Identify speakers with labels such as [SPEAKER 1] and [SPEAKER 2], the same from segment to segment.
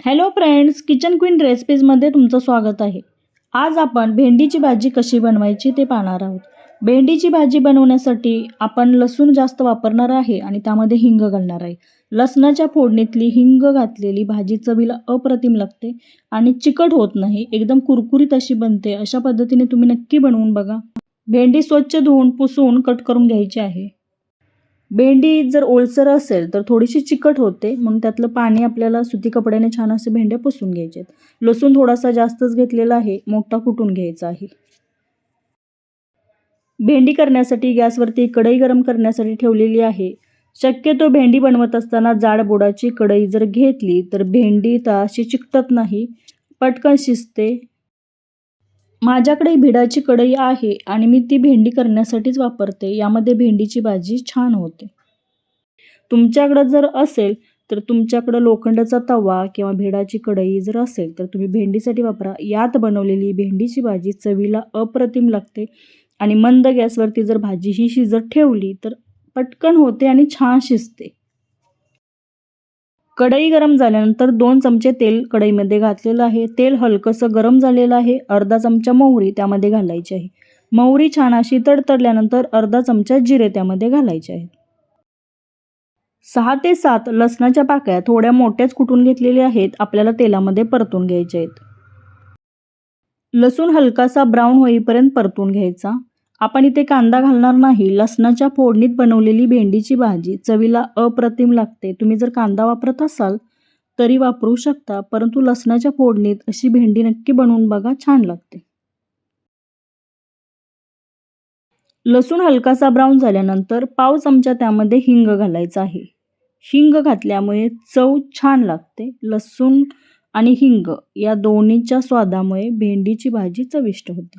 [SPEAKER 1] Hello friends kitchen queen रेसिपीजमध्ये तुमचं स्वागत आहे. आज आपण भेंडीची भाजी कशी बनवायची ते पाहणार आहोत. भेंडीची भाजी बनवण्यासाठी आपण लसूण जास्त वापरणार आहे आणि त्यामध्ये हिंग घालणार आहे. लसणाच्या फोडणीतली हिंग घातलेली भाजी चवीला अप्रतिम लागते आणि चिकट होत नाही एकदम कुरकुरीत अशी बनते. अशा पद्धतीने तुम्ही नक्की बनवून बघा. भेंडी स्वच्छ धुवून पुसून कट करून घ्यायची आहे. भेंडी जर ओलसर असेल तर थोडीशी चिकट होते. म्हणून त्यातलं पाणी आपल्याला सुती कपड्याने छान असे भेंड्या पुसून घ्यायचे आहेत लसूण थोडासा जास्तच घेतलेला आहे. मोठा कुटून घ्यायचा आहे? भेंडी करण्यासाठी गॅसवरती कढई गरम करण्यासाठी ठेवलेली आहे. शक्यतो भेंडी बनवत असताना जाड बोडाची कढई जर घेतली तर भेंडी तशी चिकटत नाही. पटकन शिजते. माझ्याकडे भिडाची कढई आहे आणि मी ती भेंडी करण्यासाठीच वापरते. यामध्ये भेंडीची भाजी छान होते. तुमच्याकडं जर असेल तर तुमच्याकडं लोखंडाचा तवा किंवा भिडाची कढई जर असेल तर तुम्ही भेंडीसाठी वापरा. यात बनवलेली भेंडीची भाजी चवीला अप्रतिम लागते आणि मंद गॅसवरती जर भाजी ही शिजत ठेवली तर पटकन होते आणि छान शिजते. कढई गरम झाल्यानंतर दोन चमचे तेल कढईमध्ये घातलेलं आहे. तेल हलकंसं गरम झालेलं आहे. अर्धा चमचा मोहरी त्यामध्ये घालायची आहे. मोहरी छान अशी तडतडल्यानंतर अर्धा चमचा जिरे त्यामध्ये घालायचे आहेत. सहा ते सात लसणाच्या पाकळ्या थोड्या मोठ्याच कुटून घेतलेल्या आहेत आपल्याला तेलामध्ये परतून घ्यायच्या आहेत. लसूण हलकासा ब्राऊन होईपर्यंत परतून घ्यायचा. आपण इथे कांदा घालणार नाही. लसणाच्या फोडणीत बनवलेली भेंडीची भाजी चवीला अप्रतिम लागते. तुम्ही जर कांदा वापरत असाल तरी वापरू शकता परंतु लसणाच्या फोडणीत अशी भेंडी नक्की बनवून बघा छान लागते. लसूण हलकासा ब्राऊन झाल्यानंतर पाव चमचा त्यामध्ये हिंग घालायचा आहे. हिंग घातल्यामुळे चव छान लागते. लसूण आणि हिंग या दोन्हीच्या स्वादामुळे भेंडीची भाजी चविष्ट होते.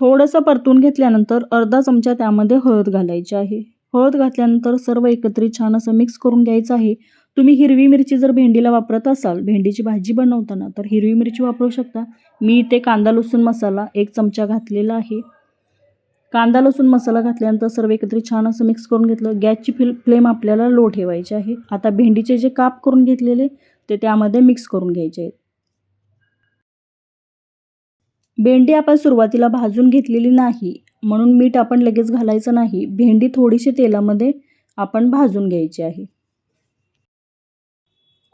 [SPEAKER 1] थोडंसं परतून घेतल्यानंतर अर्धा चमचा त्यामध्ये हळद घालायची आहे. हळद घातल्यानंतर सर्व एकत्रित छान असं मिक्स करून घ्यायचं आहे. तुम्ही हिरवी मिरची जर भेंडीला वापरत असाल भेंडीची भाजी बनवताना तर हिरवी मिरची वापरू शकता. मी इथे कांदा लसूण मसाला एक चमचा घातलेला आहे. कांदा लसूण मसाला घातल्यानंतर सर्व एकत्रित छान असं मिक्स करून घेतलं. गॅसची फ्ल फ्लेम आपल्याला लो ठेवायची आहे. आता भेंडीचे जे काप करून घेतलेले ते त्यामध्ये मिक्स करून घ्यायचे आहेत. भेंडी आपण सुरुवातीला भाजून घेतलेली नाही म्हणून मीठ आपण लगेच घालायचं नाही. भेंडी थोडीशी तेलामध्ये आपण भाजून घ्यायची आहे.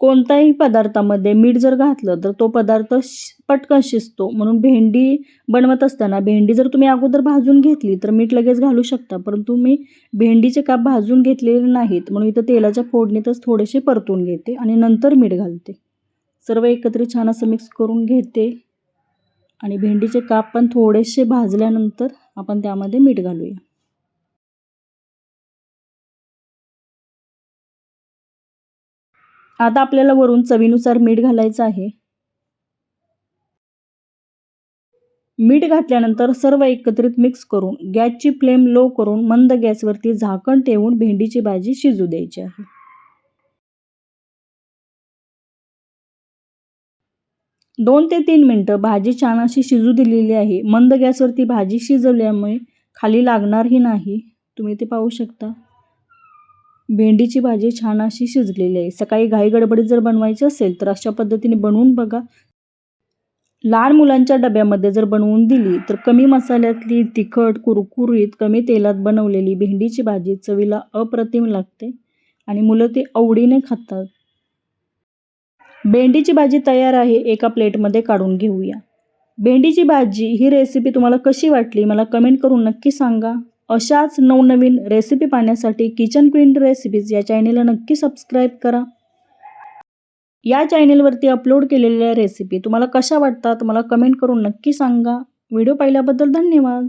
[SPEAKER 1] कोणत्याही पदार्थामध्ये मीठ जर घातलं तर तो पदार्थ पटकन शिजतो. म्हणून भेंडी बनवत असताना भेंडी जर तुम्ही अगोदर भाजून घेतली तर मीठ लगेच घालू शकता. परंतु मी भेंडीचे काप भाजून घेतलेले नाहीत म्हणून इथं तेलाच्या फोडणीतच थोडेसे परतून घेते आणि नंतर मीठ घालते. सर्व एकत्रित छान असं मिक्स करून घेते. आणि भेंडीचे काप पण थोडेसे भाजल्यानंतर आपण त्यामध्ये मीठ घालूया. आता आपल्याला वरून चवीनुसार मीठ घालायचं आहे. मीठ घातल्यानंतर सर्व एकत्रित मिक्स करून गॅसची फ्लेम लो करून मंद गॅसवरती झाकण ठेवून भेंडीची भाजी शिजू द्यायची आहे. दोन ते तीन मिनटं भाजी छान अशी शिजू दिलेली आहे. मंद गॅसवरती भाजी शिजवल्यामुळे खाली लागणारही नाही. तुम्ही ते पाहू शकता. भेंडीची भाजी छान अशी शिजलेली आहे. सकाळी घाई गडबडीत जर बनवायची असेल तर अशा पद्धतीने बनवून बघा. लहान मुलांच्या डब्यामध्ये जर बनवून दिली तर कमी मसाल्यातली तिखट कुरकुरीत कमी तेलात बनवलेली भेंडीची भाजी चवीला अप्रतिम लागते आणि मुलं ती आवडीने खातात. भेंडीची भाजी तयार आहे एका प्लेटमध्ये काढून घेऊया. भेंडीची भाजी ही रेसिपी तुम्हाला कशी वाटली मला कमेंट करून नक्की सांगा. अशाच नवनवीन रेसिपी पाहण्यासाठी किचन क्वीन रेसिपीज या चॅनेलला नक्की सबस्क्राईब करा. या चॅनेलवरती अपलोड केलेल्या रेसिपी तुम्हाला कशा वाटतात मला कमेंट करून नक्की सांगा. व्हिडिओ पाहिल्याबद्दल धन्यवाद.